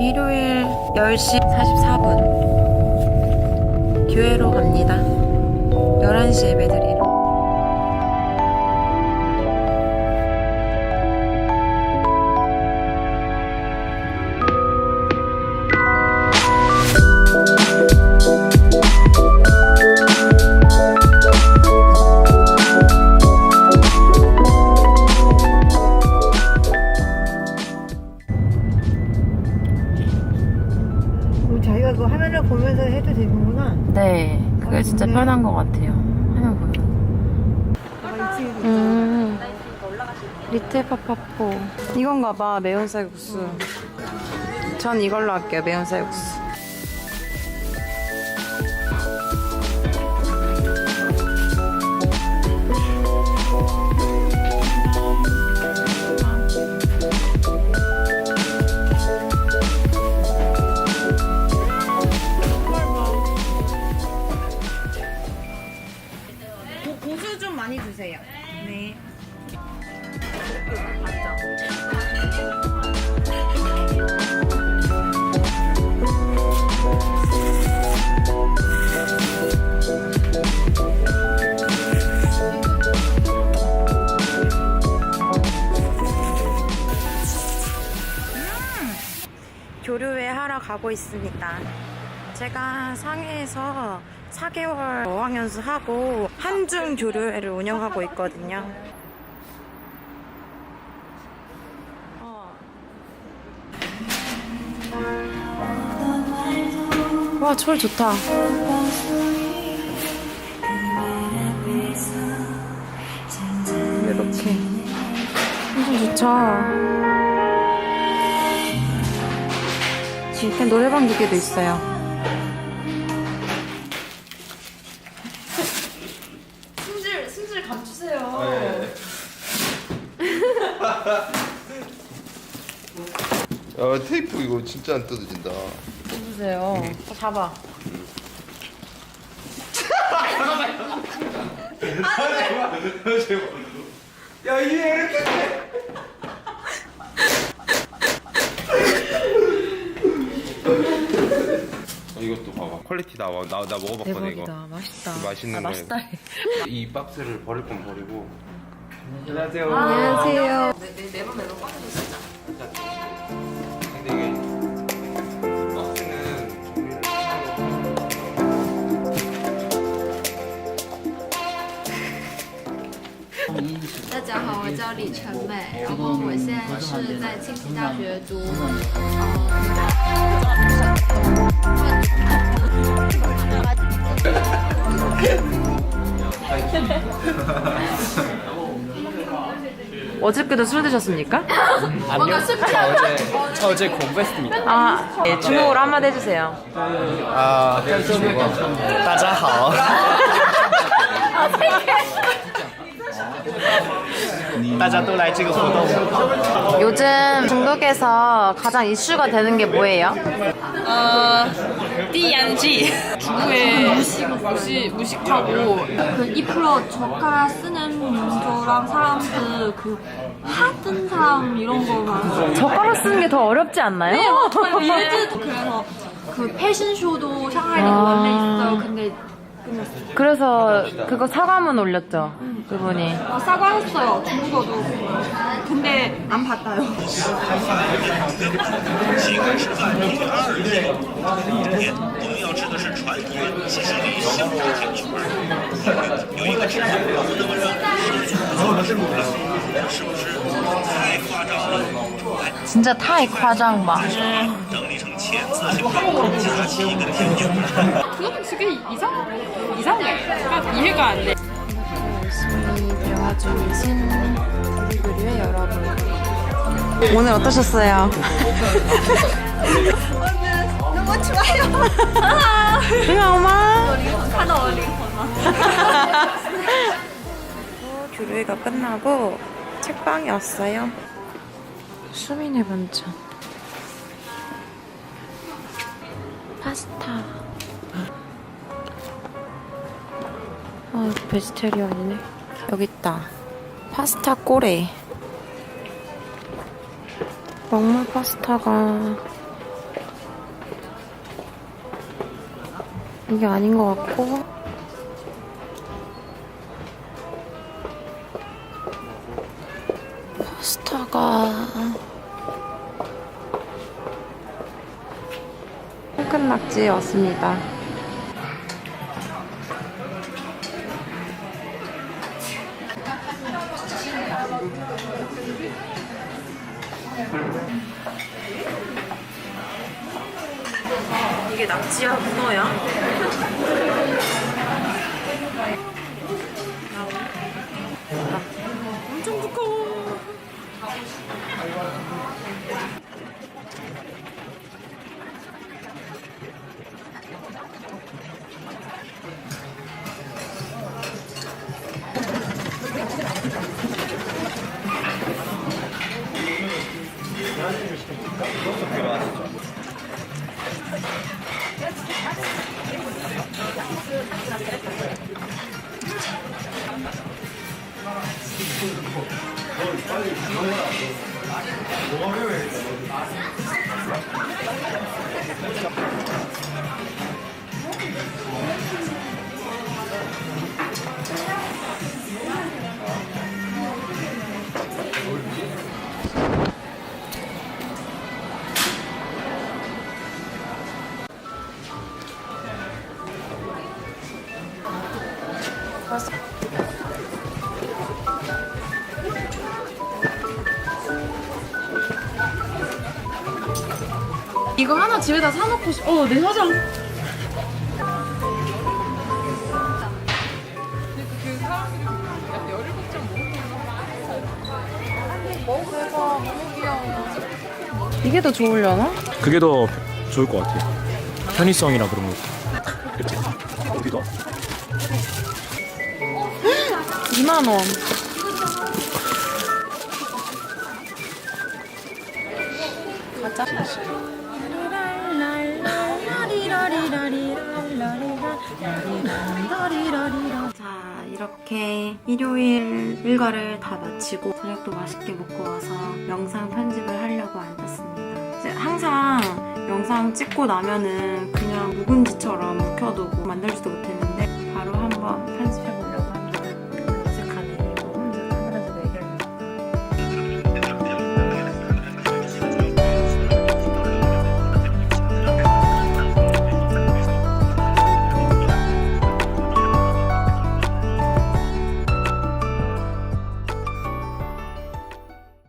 일요일 10시 44분. 교회로 갑니다. 11시 예배드리러 자기가 그 화면을 보면서 해도 되는구나. 네 그게 진짜 편한 것 같아요. 화면 보면. 음. 리틀 파파포. 이건가 봐 매운 쌀국수. 전 이걸로 할게요 매운 쌀국수 교류회 하러 가고 있습니다. 제가 상해에서 4개월 어학연수 하고 한중 교류회를 운영하고 있거든요. 어. 와, 철 좋다. 이렇게. 엄청 좋죠. 이렇게 노래방 기계도 있어요. 승질, 승질 감추세요. 야 테이프 이거 진짜 안 뜯어진다. 어, 잡아. 야 이게 이렇게 어, 이것도 봐봐 퀄리티 나와 나, 나 먹어봤거든 이거 대박이다. 맛있다. 그 맛있는 아, 거예요. 맛있다. 이 박스를 버릴 건 버리고 안녕하세요 안녕하세요. 근데 이게 박스는 종이를 하나로 大家好，我叫李晨美，然后我现在是在庆熙大学读， 어저께도 술 드셨습니까? 아니요. 저 어제 저 어제 공부했습니다. 아, 네, 중국어로 한마디 해주세요. 아, 大家好. 다자도 来这个活动. 요즘 중국에서 가장 이슈가 되는 게 뭐예요? DNG 중국의 무식, 무식, 무식하고 그 2% 저가락 쓰는 민조랑 사람들 그 하던 사람 이런 거 많아요. 젓가락 쓰는 게 더 어렵지 않나요? 예즈도 그래서 그 패션쇼도 샹하이에 원래 있어요. 근데 그래서 그거 사과문 올렸죠. 그분이. 어, 사과했어요. 중국어도. 근데 안 받아요. 真的太夸张吧？ 그것도 되게 이상 이상해. 그러니까 이해가 안 돼. 열심히 배워주신 드리그리의 여러분. 오늘 어떠셨어요? 너무 좋아요. 응, 엄마. 교류회가 끝나고 책방에 왔어요. 수민의 반찬. 파스타. 아, 베지테리언이네. 여기 있다. 파스타 꼬레. 먹물 파스타가 이게 아닌 것 같고 파스타가 홍큰 낙지에 왔습니다. 이게 낙지야 문어야? 엄청 두꺼워. 어려워. 이거 하나 집에다 사놓고 싶. 어, 내 사장. 이게 더 좋으려나? 그게 더 좋을 것 같아요. 편의성이나 그런 거. 어디다? 2만 원. 자, 이렇게 일요일 일과를 다 마치고 저녁도 맛있게 먹고 와서 영상 편집을 하려고 앉았습니다. 이제 항상 영상 찍고 나면은 그냥 묵은지처럼 묵혀두고 만들지도 못했는데 바로 한번 편집해